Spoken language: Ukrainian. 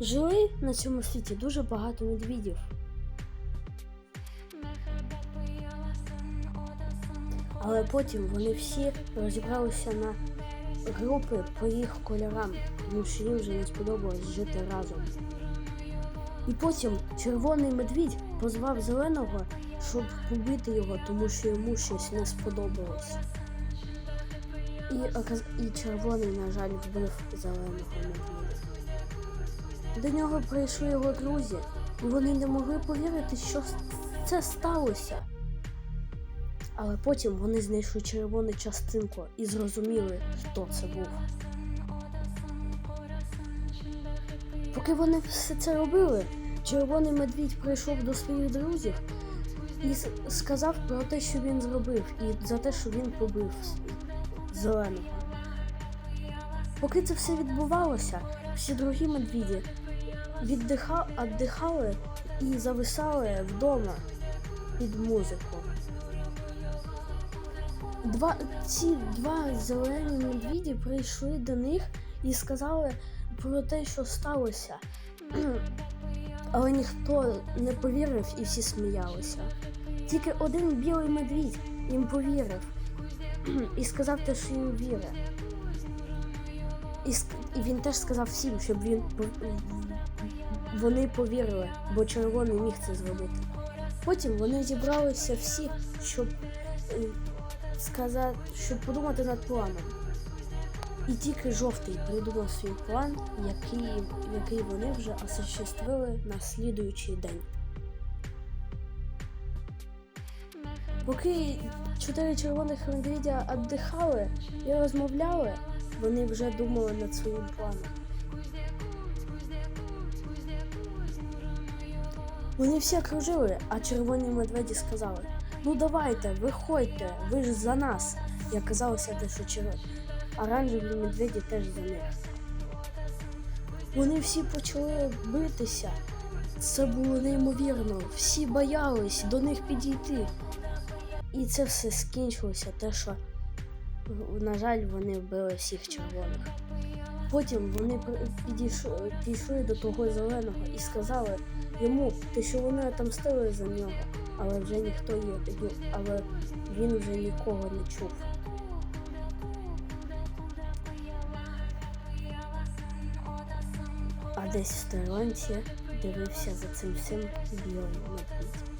Жили на цьому світі дуже багато медвідів. Але потім вони всі розібралися на групи по їх кольорам, тому що їм вже не сподобалось жити разом. І потім червоний медвідь позвав зеленого, щоб побити його, тому що йому щось не сподобалось. І, і червоний, на жаль, вбив зеленого медведя. До нього прийшли його друзі, і вони не могли повірити, що це сталося. Але потім вони знайшли червону частинку і зрозуміли, хто це був. Поки вони все це робили, червоний медвідь прийшов до своїх друзів і сказав про те, що він зробив, і за те, що він побив зеленого. Поки це все відбувалося, всі другі медвіді віддиха... віддихали і зависали вдома під музику. Два, ці два зелені медвіді прийшли до них і сказали про те, що сталося. Але ніхто не повірив і всі сміялися. Тільки один білий медвідь їм повірив і сказав те, що їм вірить. І, і він теж сказав всім, щоб він вони повірили, бо червоний міг це зробити. Потім вони зібралися всі, щоб е, сказати, щоб подумати над планом. І тільки жовтий придумав свій план, який, який вони вже осуществили на слідуючий день. Поки чотири червоних медведя віддихали і розмовляли, вони вже думали над своїм планом. Вони всі окружили, а червоні медведі сказали: Ну давайте, виходьте, ви ж за нас. І оказалося те, що чер... оранжеві медведі теж за них. Вони всі почали битися. Це було неймовірно. Всі боялись до них підійти. І це все скінчилося, те, що, на жаль, вони вбили всіх червоних. Потім вони підійшли, підійшли до того зеленого і сказали йому, те, що вони отомстили за нього, але вже ніхто його, але він вже нікого не чув. А десь в сторонці дивився за цим всім білий медвідь.